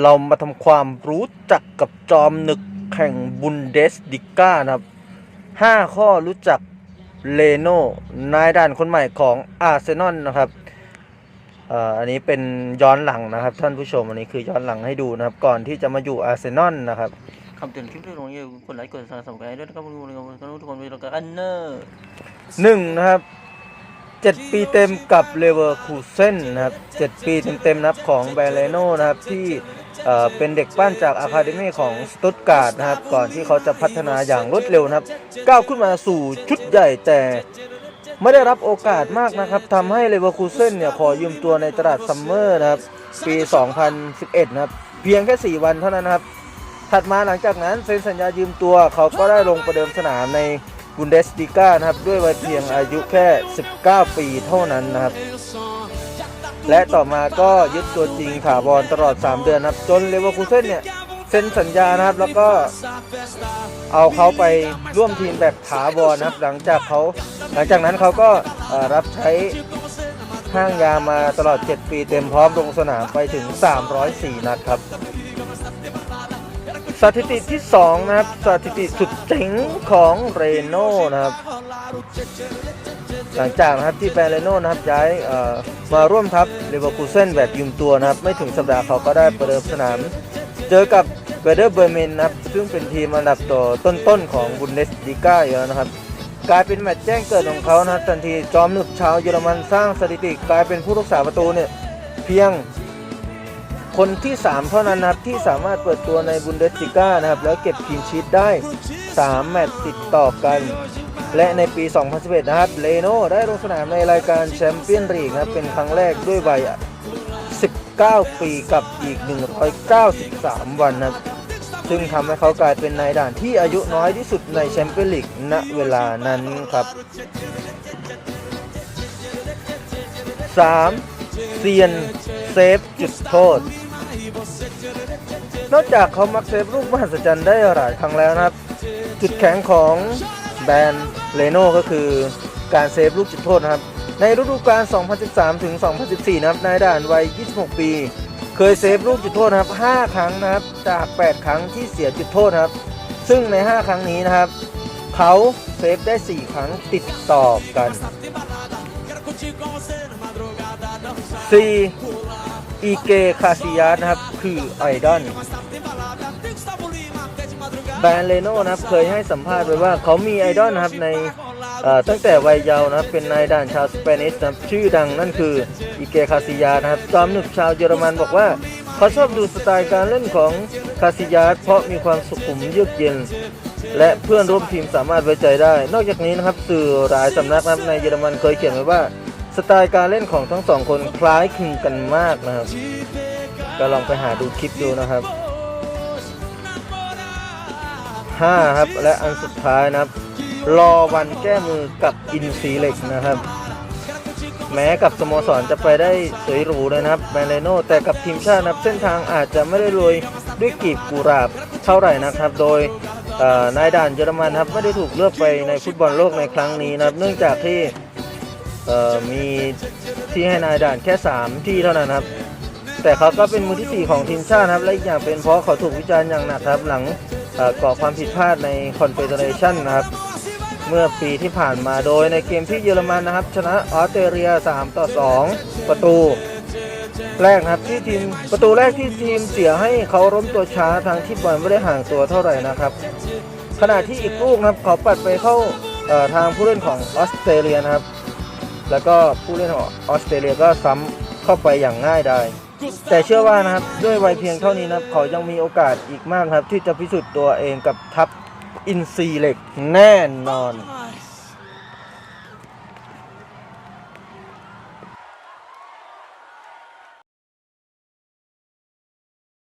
เรามาทำความรู้จักกับจอมหนึกแข่งบุนเดสดิก้านะครับ 5 ข้อรู้จักเลโน่นายด่านคนใหม่ของอาร์เซนอลนะครับเอ่ออันนี้เป็นย้อนหลังนะครับท่านผู้ชม อันนี้คือย้อนหลังให้ดูนะครับ ก่อนที่จะมาอยู่อาร์เซนอลนะครับคำเตือนคลิปที่ลงนี้กดไลค์กดซับสไครต์ด้วยนะครับทุกคนทุกคนทุกคนอันเนอร์หนึ่งนะครับเจ็ดปีเต็มกับเลเวอร์คูเซนนะครับเจ็ดปีเต็มๆนะครับของแบรเลโนนะครับที่ เป็นเด็กปั้นจากอะคาเดมีของสตุตการ์ดนะครับ ก่อนที่เขาจะพัฒนาอย่างรวดเร็วนะครับ ก้าวขึ้นมาสู่ชุดใหญ่แต่ไม่ได้รับโอกาสมากนะครับทำให้เลเวอร์คูเซนเนี่ยขอยืมตัวในตลาดซัมเมอร์นะครับ ปี 2011 นะครับ เพียงแค่ 4 วันเท่านั้นนะครับ ถัดมาหลังจากนั้นเซ็นสัญญายืมตัวเขาก็ได้ลงประเดิมสนามในบุนเดสติก้านะครับ ด้วยวัยเพียงอายุแค่ 19 ปีเท่านั้นนะครับ และต่อมาก็ยึดตัวจริงถาวรตลอด 3 เดือนนะครับ จนเลเวอร์คูเซนเนี่ยเซ็นสัญญานะครับ แล้วก็เอาเขาไปร่วมทีมแบบถาวรนะครับ หลังจากเขาหลังจากนั้นเขาก็รับใช้ห้างยามาตลอด 7 ปีเต็มพร้อมลงสนามไปถึง 304 นัดครับ สถิติที่ 2 นะครับ สถิติสุดเจ๋งของเรโน่นะครับ หลังจากนะครับที่แบร์เรโน่นะครับย้ายมาร่วมทัพเลเวอร์คูเซนแบบยืมตัวนะครับ ไม่ถึงสัปดาห์เขาก็ได้ประเดิมสนาม เจอกับเวเดอร์เบอร์เมนนะครับ ซึ่งเป็นทีมอันดับต่อต้นๆของบุนเดสลิก้าอยู่แล้วนะครับ กลายเป็นแมตช์แจ้งเกิดของเขานะครับทันทีจอมหนึกชาวเยอรมันสร้างสถิติ กลายเป็นผู้รักษาประตูเนี่ยเพียงคนที่ 3 เท่านั้นนะครับที่สามารถเปิดตัวในบุนเดสติก้านะครับแล้วเก็บคลีนชีตได้ 3 แมตช์ติดต่อกัน และในปี 2011 นะครับเลโน่ได้ลงสนามในรายการแชมเปี้ยนลีกนะครับเป็นครั้งแรกด้วยวัย 19 ปีกับอีก 193 วันนะครับซึ่งทำให้เขากลายเป็นนายด่านที่อายุน้อยที่สุดในแชมเปี้ยนลีกณเวลานั้นครับ 3. เซียนเซฟจุดโทษ นอกจากเขามักเซฟลูกมหัศจรรย์ได้หลายครั้งแล้วนะครับ จุดแข็งของแบรนด์ เลโน่ก็คือการเซฟลูกจุดโทษนะครับ ในฤดูกาล 2013 ถึง 2014 นะครับ นายด่านวัย 26 ปี เคยเซฟลูกจุดโทษนะครับ 5 ครั้งนะครับ จาก 8 ครั้งที่เสียจุดโทษนะครับ ซึ่งใน 5 ครั้งนี้นะครับ เขาเซฟได้ 4 ครั้งติดต่อกัน 4. อีเกคาซิยาสนะครับ คือไอดอล แบรนด์เลโน่นะครับเคยให้สัมภาษณ์ไว้ว่าเขามีไอดอลนะครับในตั้งแต่วัยเยาว์นะครับเป็นนายด่านชาวสเปนิสนะชื่อดังนั่นคืออิเกคาซิยาสนะครับจอมหนึกชาวเยอรมันบอกว่าเขาชอบดูสไตล์การเล่นของคาซิยาสเพราะมีความสุขุมเยือกเย็น และเพื่อนร่วมทีมสามารถไว้ใจได้ นอกจากนี้นะครับสื่อหลายสำนักนะครับในเยอรมันเคยเขียนไว้ว่าสไตล์การเล่นของทั้งสองคนคล้ายคลึงกันมากนะครับ ก็ลองไปหาดูคลิปดูนะครับ 5 ครับ และอันสุดท้ายนะครับ รอวันแก้มือกับอินซีเล็กนะครับ แม้กับสโมสรจะไปได้สวยหรูเลยนะครับแบรนเลโน่แต่กับทีมชาตินะครับเส้นทางอาจจะไม่ได้รวยด้วยกีบกุหลาบเท่าไหร่นะครับ โดยนายด่านเยอรมันครับไม่ได้ถูกเลือกไปในฟุตบอลโลกในครั้งนี้นะครับ เนื่องจากที่มีที่ให้นายด่านแค่ 3 ที่เท่านั้นครับ แต่เขาก็เป็นมือที่ 4 ของทีมชาตินะครับ และอีกอย่างเป็นเพราะเขาถูกวิจารณ์อย่างหนักครับหลัง ก่อความผิดพลาดในคอนเฟเดเรชันนะครับ เมื่อปีที่ผ่านมาโดยในเกมที่เยอรมันนะครับ ชนะออสเตรเลีย 3 ต่อ 2 ประตู แรกนะครับที่ทีมประตูแรกที่ทีมเสียให้เขาล้มตัวช้าทางที่บอลไม่ได้ห่างตัวเท่าไหร่นะครับ ขณะที่อีกลูกนะครับเขาปัดไปเข้าทางผู้เล่นของออสเตรเลียนะครับ แล้วก็ผู้เล่นของออสเตรเลียก็ซ้ำเข้าไปอย่างง่ายดาย แต่เชื่อว่านะครับด้วยวัยเพียงเท่านี้นะครับเขายังมีโอกาสอีกมากครับ ที่จะพิสูจน์ตัวเองกับทัพอินซีเหล็กแน่นอน